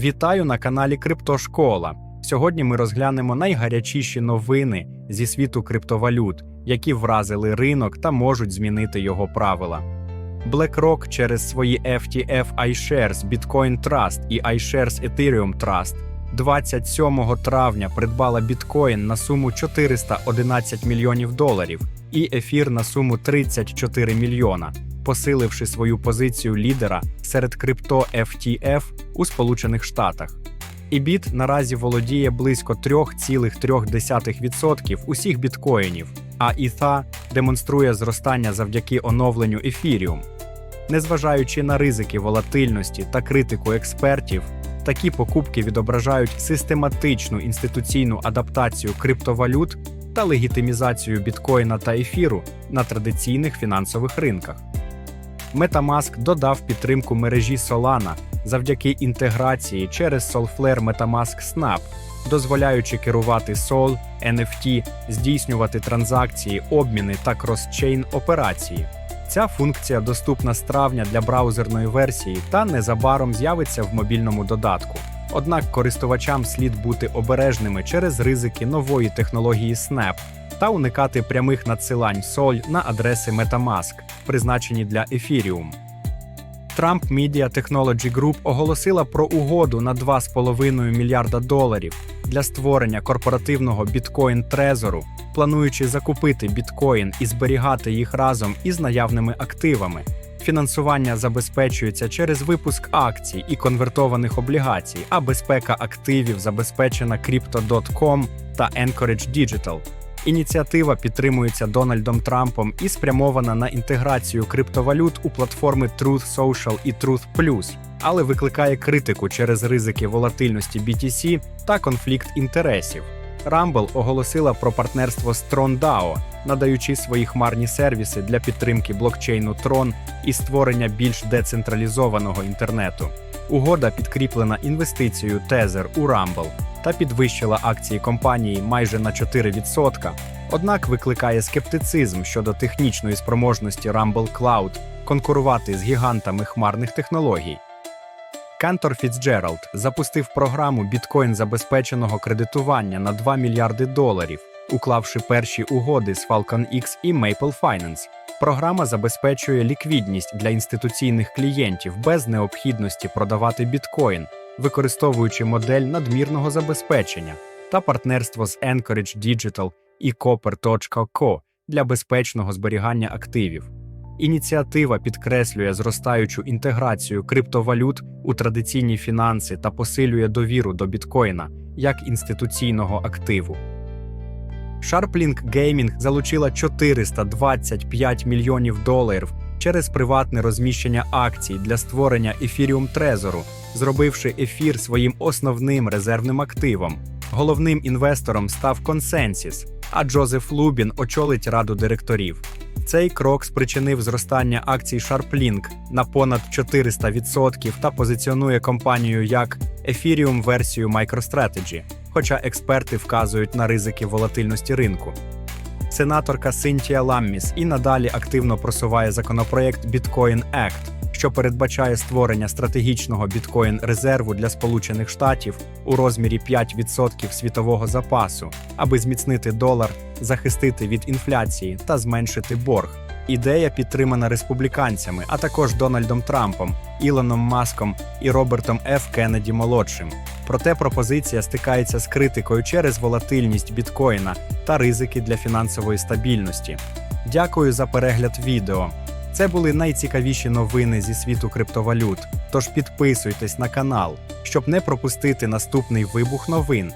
Вітаю на каналі Криптошкола. Сьогодні ми розглянемо найгарячіші новини зі світу криптовалют, які вразили ринок та можуть змінити його правила. BlackRock через свої FTF iShares Bitcoin Trust і iShares Ethereum Trust 27 травня придбала біткоін на суму 411 мільйонів доларів і ефір на суму 34 мільйона, посиливши свою позицію лідера серед крипто FTF у Сполучених Штатах. Ібіт наразі володіє близько 3,3% усіх біткоїнів, а Іта демонструє зростання завдяки оновленню Ефіріум. Незважаючи на ризики волатильності та критику експертів, такі покупки відображають систематичну інституційну адаптацію криптовалют та легітимізацію біткоїна та ефіру на традиційних фінансових ринках. MetaMask додав підтримку мережі Solana завдяки інтеграції через Solflare MetaMask Snap, дозволяючи керувати Sol, NFT, здійснювати транзакції, обміни та кросчейн операції. Ця функція доступна з травня для браузерної версії та незабаром з'явиться в мобільному додатку. Однак користувачам слід бути обережними через ризики нової технології Snap та уникати прямих надсилань SOL на адреси MetaMask, призначені для Ethereum. Trump Media Technology Group оголосила про угоду на 2,5 мільярда доларів для створення корпоративного біткоін-трезору, плануючи закупити біткоін і зберігати їх разом із наявними активами. Фінансування забезпечується через випуск акцій і конвертованих облігацій, а безпека активів забезпечена Crypto.com та Anchorage Digital. Ініціатива підтримується Дональдом Трампом і спрямована на інтеграцію криптовалют у платформи Truth Social і Truth Plus, але викликає критику через ризики волатильності BTC та конфлікт інтересів. Rumble оголосила про партнерство з TronDAO, надаючи свої хмарні сервіси для підтримки блокчейну Tron і створення більш децентралізованого інтернету. Угода підкріплена інвестицією Tether у Rumble та підвищила акції компанії майже на 4%, однак викликає скептицизм щодо технічної спроможності Rumble Cloud конкурувати з гігантами хмарних технологій. Кантор Фіцджеральд запустив програму біткоін забезпеченого кредитування на 2 мільярди доларів, уклавши перші угоди з Falcon X і Maple Finance. Програма забезпечує ліквідність для інституційних клієнтів без необхідності продавати біткоін, використовуючи модель надмірного забезпечення та партнерство з Anchorage Digital і Copper.co для безпечного зберігання активів. Ініціатива підкреслює зростаючу інтеграцію криптовалют у традиційні фінанси та посилює довіру до біткоїна як інституційного активу. SharpLink Gaming залучила 425 мільйонів доларів через приватне розміщення акцій для створення Ethereum Трезору, зробивши ефір своїм основним резервним активом. Головним інвестором став Consensus, а Джозеф Лубін очолить раду директорів. Цей крок спричинив зростання акцій SharpLink на понад 400% та позиціонує компанію як Ethereum версію MicroStrategy, хоча експерти вказують на ризики волатильності ринку. Сенаторка Синтія Ламміс і надалі активно просуває законопроект Bitcoin Act, що передбачає створення стратегічного біткоін-резерву для Сполучених Штатів у розмірі 5% світового запасу, аби зміцнити долар, захистити від інфляції та зменшити борг. Ідея підтримана республіканцями, а також Дональдом Трампом, Ілоном Маском і Робертом Ф. Кеннеді молодшим. Проте пропозиція стикається з критикою через волатильність біткоїна та ризики для фінансової стабільності. Дякую за перегляд відео. Це були найцікавіші новини зі світу криптовалют. Тож підписуйтесь на канал, щоб не пропустити наступний вибух новин.